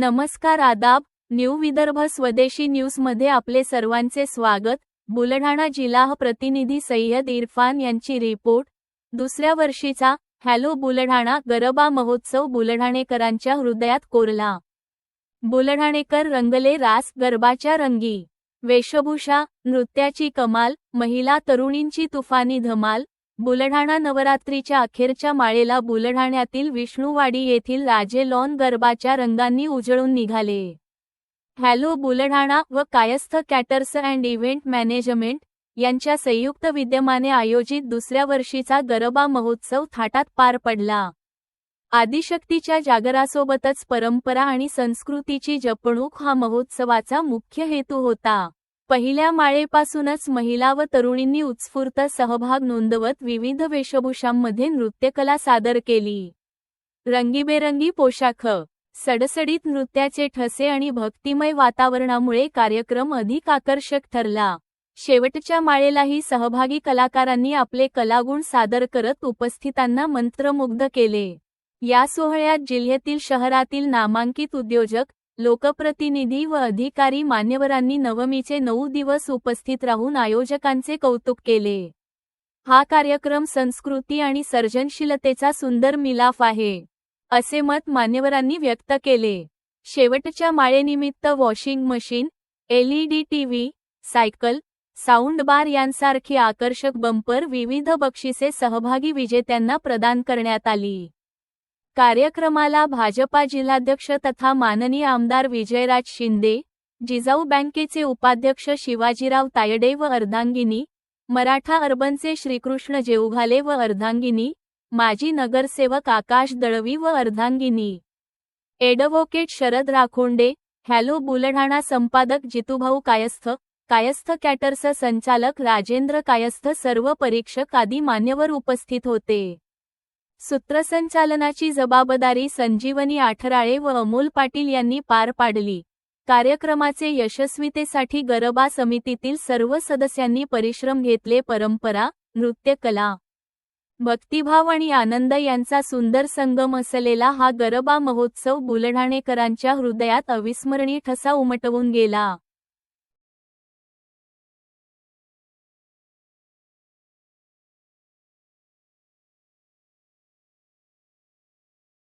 नमस्कार आदाब न्यू विदर्भ स्वदेशी न्यूजमध्ये आपले सर्वांचे स्वागत. बुलढाणा जिल्हा प्रतिनिधी सय्यद इरफान यांची रिपोर्ट. दुसऱ्या वर्षीचा हॅलो बुलढाणा गरबा महोत्सव बुलढाणेकरांच्या हृदयात कोरला. बुलढाणेकर रंगले रास गरबाच्या रंगी. वेशभूषा नृत्याची कमाल महिला तरुणींची तुफानी धमाल बुलढाणा नवरात्रीच्या अखेरच्या माळेला बुलढाण्यातील विष्णुवाडी येथील राजे लॉन गरबाच्या रंगांनी उजळून निघाले. हॅलो बुलढाणा व Kayastha caterers and event management यांच्या संयुक्त विद्यमाने आयोजित दुसऱ्या वर्षीचा गरबा महोत्सव थाटात पार पडला. आदिशक्तीच्या जागरासोबतच परंपरा आणि संस्कृतीची जपणूक हा महोत्सवाचा मुख्य हेतू होता. पहिल्या माळेपासूनच महिला व तरुणींनी उत्स्फूर्त सहभाग नोंदवत विविध वेशभूषांमध्ये नृत्यकला सादर केली. रंगीबेरंगी पोशाख सडसडीत नृत्याचे ठसे आणि भक्तिमय वातावरणामुळे कार्यक्रम अधिक आकर्षक ठरला. शेवटच्या माळेलाही सहभागी कलाकारांनी आपले कलागुण सादर करत उपस्थितांना मंत्रमुग्ध केले. या सोहळ्यात जिल्ह्यातील शहरातील नामांकित उद्योजक लोकप्रतिनिधी व अधिकारी मान्यवरांनी नवमीचे नऊ दिवस उपस्थित राहून आयोजकांचे कौतुक केले. हा कार्यक्रम संस्कृती आणि सर्जनशीलतेचा सुंदर मिलाफ आहे असे मत मान्यवरांनी व्यक्त केले. शेवटच्या माळेनिमित्त washing machine LED TV cycle sound bar यांसारखी आकर्षक बंपर विविध बक्षिसे सहभागी विजेत्यांना प्रदान करण्यात आली. कार्यक्रमाला भाजपा जिल्हाध्यक्ष तथा माननीय आमदार विजयराज शिंदे जिजाऊ बँकेचे उपाध्यक्ष शिवाजीराव तायडे व अर्धांगिनी मराठा अर्बनचे श्रीकृष्ण जेवघाले व अर्धांगिनी माजी नगरसेवक आकाश दळवी व अर्धांगिनी. एडव्होकेट शरद राखोंडे हॅलो बुलढाणा संपादक जितूभाऊ कायस्थ कायस्थ कॅटर्स संचालक राजेंद्र कायस्थ सर्व परीक्षक आदी मान्यवर उपस्थित होते. सूत्रसंचालनाची जबाबदारी संजीवनी आठराळे व अमोल पाटील यांनी पार पाडली. कार्यक्रमाचे यशस्वीतेसाठी गरबा समितीतील सर्व सदस्यांनी परिश्रम घेतले परंपरा नृत्यकला भक्तिभाव आणि आनंद यांचा सुंदर संगम असलेला हा गरबा महोत्सव बुलढाणेकरांच्या हृदयात अविस्मरणीय ठसा उमटवून गेला.